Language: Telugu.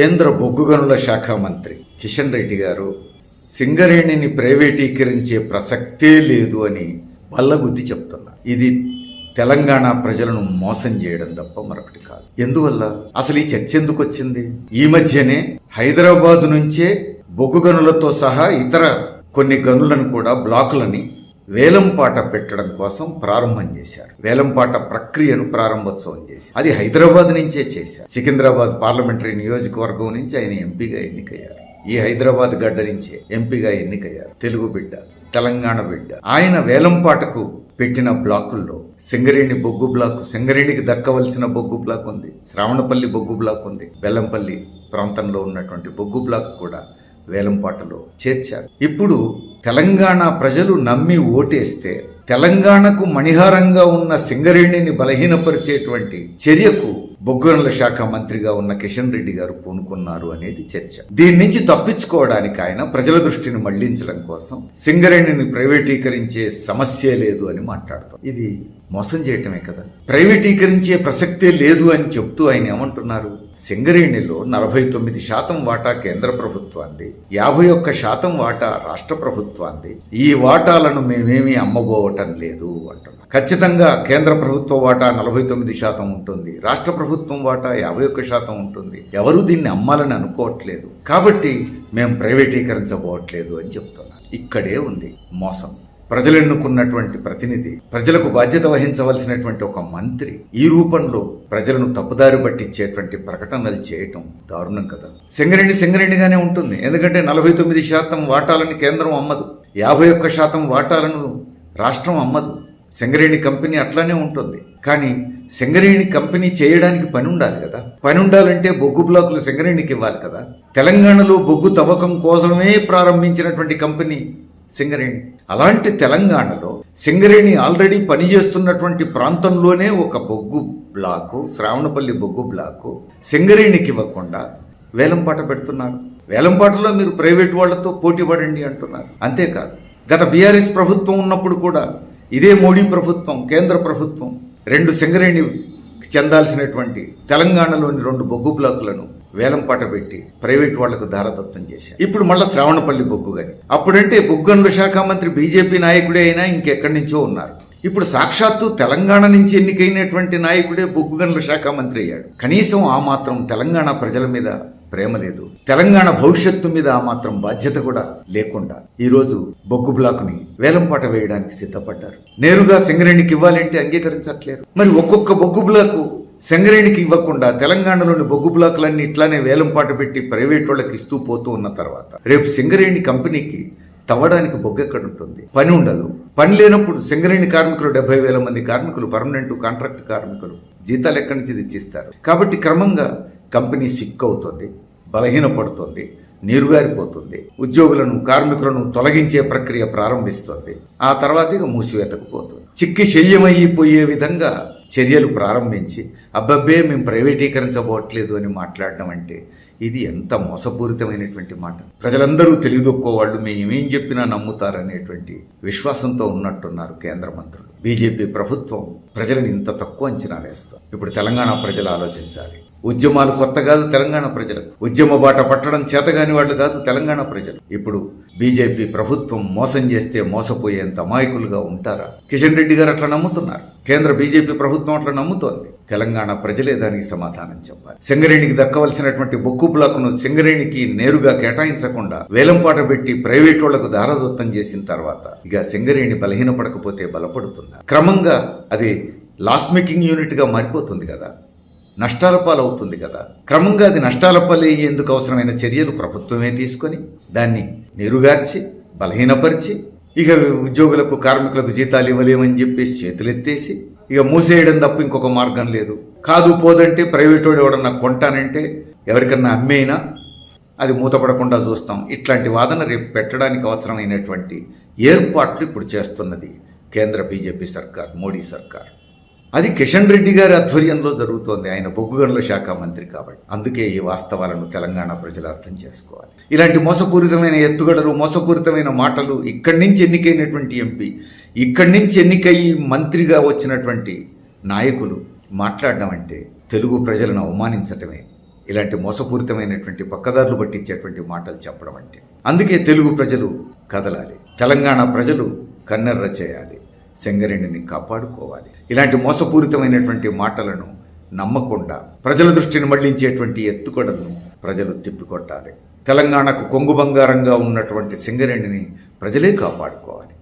కేంద్ర బొగ్గు గనుల శాఖ మంత్రి కిషన్ రెడ్డి గారు సింగరేణిని ప్రైవేటీకరించే ప్రసక్తే లేదు అని బల్లగుద్ది చెప్తున్నారు. ఇది తెలంగాణ ప్రజలను మోసం చేయడం తప్ప మరొకటి కాదు. ఎందువల్ల? అసలు ఈ చర్చ ఎందుకు వచ్చింది? ఈ మధ్యనే హైదరాబాద్ నుంచే బొగ్గు గనులతో సహా ఇతర కొన్ని గనులను కూడా బ్లాకులని వేలంపాట పెట్టడం కోసం ప్రారంభం చేశారు. వేలంపాట ప్రక్రియను ప్రారంభోత్సవం చేశారు. అది హైదరాబాద్ నుంచే చేశారు. సికింద్రాబాద్ పార్లమెంటరీ నియోజకవర్గం నుంచి ఆయన ఎంపీగా ఎన్నికయ్యారు. ఈ హైదరాబాద్ గడ్డ నుంచే ఎంపీగా ఎన్నికయ్యారు. తెలుగు బిడ్డ తెలంగాణ బిడ్డ. ఆయన వేలంపాటకు పెట్టిన బ్లాకుల్లో సింగరేణి బొగ్గు బ్లాక్ సింగరేణికి దక్కవలసిన బొగ్గు బ్లాక్ ఉంది. శ్రావణపల్లి బొగ్గు బ్లాక్ ఉంది. బెల్లంపల్లి ప్రాంతంలో ఉన్నటువంటి బొగ్గు బ్లాక్ కూడా వేలంపాటలో చేర్చారు. ఇప్పుడు తెలంగాణ ప్రజలు నమ్మి ఓటేస్తే తెలంగాణకు మణిహారంగా ఉన్న సింగరేణిని బలహీనపరిచేటువంటి చర్యకు బొగ్గుగనుల శాఖ మంత్రిగా ఉన్న కిషన్ రెడ్డి గారు పూనుకున్నారు అనేది చర్చ. దీని నుంచి తప్పించుకోవడానికి ఆయన ప్రజల దృష్టిని మళ్ళించడం కోసం సింగరేణిని ప్రైవేటీకరించే సమస్యే లేదు అని మాట్లాడతాం. ఇది మోసం చేయటమే కదా. ప్రైవేటీకరించే ప్రసక్తే లేదు అని చెప్తూ ఆయన ఏమంటున్నారు? సింగరేణిలో నలభై తొమ్మిది శాతం వాటా కేంద్ర ప్రభుత్వాన్ని యాభై ఒక్క శాతం వాటా రాష్ట్ర ప్రభుత్వాన్ని ఈ వాటాలను మేమేమీ అమ్మబోవటం లేదు అంటున్నారు. ఖచ్చితంగా కేంద్ర ప్రభుత్వ వాటా నలభై తొమ్మిది శాతం ఉంటుంది. రాష్ట్ర ప్రభుత్వం ప్రభుత్వం వాటా యాభై ఒక్క శాతం ఉంటుంది. ఎవరు దీన్ని అమ్మాలని అనుకోవట్లేదు. కాబట్టి మేము ప్రైవేటీకరించబోవట్లేదు అని చెప్తున్నారు. ఇక్కడే ఉంది మోసం. ప్రజలెన్నుకున్నటువంటి ప్రతినిధి ప్రజలకు బాధ్యత వహించవలసినటువంటి ఒక మంత్రి ఈ రూపంలో ప్రజలను తప్పుదారి పట్టించేటువంటి ప్రకటనలు చేయటం దారుణం కదా. సింగరేణి సింగరేణిగానే ఉంటుంది. ఎందుకంటే నలభై తొమ్మిది శాతం వాటాలను కేంద్రం అమ్మదు. యాభై ఒక్క శాతం వాటాలను రాష్ట్రం అమ్మదు. సింగరేణి కంపెనీ అట్లానే ఉంటుంది. కానీ సింగరేణి కంపెనీ చేయడానికి పని ఉండాలి కదా. పని ఉండాలంటే బొగ్గు బ్లాకులు సింగరేణికి ఇవ్వాలి కదా. తెలంగాణలో బొగ్గు తవ్వకం కోసమే ప్రారంభించినటువంటి కంపెనీ సింగరేణి. అలాంటి తెలంగాణలో సింగరేణి ఆల్రెడీ పనిచేస్తున్నటువంటి ప్రాంతంలోనే ఒక బొగ్గు బ్లాకు శ్రావణపల్లి బొగ్గు బ్లాకు సింగరేణికి ఇవ్వకుండా వేలంపాట పెడుతున్నారు. వేలంపాటలో మీరు ప్రైవేట్ వాళ్ళతో పోటీ పడండి అంటున్నారు. అంతేకాదు గత బీఆర్ఎస్ ప్రభుత్వం ఉన్నప్పుడు కూడా ఇదే మోడీ ప్రభుత్వం కేంద్ర ప్రభుత్వం రెండు సింగరేణి చెందాల్సినటువంటి తెలంగాణలోని రెండు బొగ్గు బ్లాకులను వేలంపాట పెట్టి ప్రైవేట్ వాళ్ళకు దారదత్తం చేశారు. ఇప్పుడు మళ్ళీ శ్రావణపల్లి బొగ్గు గని. అప్పుడంటే బొగ్గనుల శాఖ మంత్రి బీజేపీ నాయకుడే అయినా ఇంకెక్కడి నుంచో ఉన్నారు. ఇప్పుడు సాక్షాత్తు తెలంగాణ నుంచి ఎన్నికైనటువంటి నాయకుడే బొగ్గు గనుల శాఖ మంత్రి అయ్యాడు. కనీసం ఆ మాత్రం తెలంగాణ ప్రజల మీద ప్రేమ లేదు. తెలంగాణ భవిష్యత్తు మీద ఆ మాత్రం బాధ్యత కూడా లేకుండా ఈరోజు బొగ్గు బ్లాక్ని వేలంపాట వేయడానికి సిద్ధపడ్డారు. నేరుగా సింగరేణికి ఇవ్వాలంటే అంగీకరించట్లేరు. మరి ఒక్కొక్క బొగ్గు బ్లాకు సింగరేణికి ఇవ్వకుండా తెలంగాణలోని బొగ్గు బ్లాకులన్నీ ఇట్లానే వేలంపాట పెట్టి ప్రైవేట్ వాళ్ళకి ఇస్తూ పోతూ ఉన్న తర్వాత రేపు సింగరేణి కంపెనీకి తవ్వడానికి బొగ్గెక్కడ ఉంటుంది? పని ఉండదు. పని లేనప్పుడు సింగరేణి కార్మికులు డెబ్బై వేల మంది కార్మికులు పర్మనెంట్ కాంట్రాక్ట్ కార్మికులు జీతాలు ఎక్కడి నుంచి తెచ్చిస్తారు? కాబట్టి క్రమంగా కంపెనీ సిక్ అవుతుంది బలహీనపడుతుంది నీరుగారిపోతుంది ఉద్యోగులను కార్మికులను తొలగించే ప్రక్రియ ప్రారంభిస్తుంది. ఆ తర్వాత ఇక మూసివేతకు పోతుంది. చిక్కి శల్యమైపోయే విధంగా చర్యలు ప్రారంభించి అబ్బబ్బే మేము ప్రైవేటీకరించబోట్లేదు అని మాట్లాడడం అంటే ఇది ఎంత మోసపూరితమైనటువంటి మాట. ప్రజలందరూ తెలియదొక్కోవాళ్ళు వాళ్ళు మేము ఏమేం చెప్పినా నమ్ముతారనేటువంటి విశ్వాసంతో ఉన్నట్టున్నారు కేంద్ర మంత్రులు. బీజేపీ ప్రభుత్వం ప్రజలను ఇంత తక్కువ అంచనా వేస్తాం ఇప్పుడు తెలంగాణ ప్రజలు ఆలోచించాలి. ఉద్యమాలు కొత్త కాదు తెలంగాణ ప్రజలకు. ఉద్యమ బాట పట్టడం చేతగాని వాళ్ళు కాదు తెలంగాణ ప్రజలు. ఇప్పుడు బీజేపీ ప్రభుత్వం మోసం చేస్తే మోసపోయేంత అమాయకులుగా ఉంటారా? కిషన్ రెడ్డి గారు అట్లా నమ్ముతున్నారు. కేంద్ర బీజేపీ ప్రభుత్వం అట్లా నమ్ముతోంది. తెలంగాణ ప్రజలే దానికి సమాధానం చెప్పాలి. సింగరేణికి దక్కవలసినటువంటి బొక్కు బ్లాక్ను సింగరేణికి నేరుగా కేటాయించకుండా వేలంపాట పెట్టి ప్రైవేట్ వాళ్ళకు దారదత్తం చేసిన తర్వాత ఇక సింగరేణి బలహీనపడకపోతే బలపడుతుందా? క్రమంగా అది లాస్ మేకింగ్ యూనిట్గా మారిపోతుంది కదా. నష్టాల పాలవుతుంది కదా. క్రమంగా అది నష్టాల పాలయ్యేందుకు అవసరమైన చర్యలు ప్రభుత్వమే తీసుకొని దాన్ని నిరుగార్చి బలహీనపరిచి ఇక ఉద్యోగులకు కార్మికులకు జీతాలు ఇవ్వలేమని చెప్పేసి చేతులెత్తేసి ఇక మూసేయడం తప్ప ఇంకొక మార్గం లేదు. కాదు పోదంటే ప్రైవేట్ వాడు ఎవడన్నా కొంటానంటే ఎవరికన్నా అమ్మేయినా అది మూతపడకుండా చూస్తాం. ఇట్లాంటి వాదన రేపు పెట్టడానికి అవసరమైనటువంటి ఏర్పాట్లు ఇప్పుడు చేస్తున్నది కేంద్ర బీజేపీ సర్కార్ మోడీ సర్కార్. అది కిషన్ రెడ్డి గారి ఆధ్వర్యంలో జరుగుతోంది. ఆయన బొగ్గు గనుల శాఖ మంత్రి కాబట్టి. అందుకే ఈ వాస్తవాలను తెలంగాణ ప్రజలు అర్థం చేసుకోవాలి. ఇలాంటి మోసపూరితమైన ఎత్తుగడలు మోసపూరితమైన మాటలు ఇక్కడి నుంచి ఎన్నికైనటువంటి ఎంపీ ఇక్కడి నుంచి ఎన్నికయ్యి మంత్రిగా వచ్చినటువంటి నాయకులు మాట్లాడడం అంటే తెలుగు ప్రజలను అవమానించటమే. ఇలాంటి మోసపూరితమైనటువంటి పక్కదారులు పట్టించేటువంటి మాటలు చెప్పడం అంటే. అందుకే తెలుగు ప్రజలు కదలాలి. తెలంగాణ ప్రజలు కన్నెర్ర చేయాలి. సింగరేణిని కాపాడుకోవాలి. ఇలాంటి మోసపూరితమైనటువంటి మాటలను నమ్మకుండా ప్రజల దృష్టిని మళ్ళించేటువంటి ఎత్తుకడలను ప్రజలు తిప్పికొట్టాలి. తెలంగాణకు కొంగు బంగారంగా ఉన్నటువంటి సింగరేణిని ప్రజలే కాపాడుకోవాలి.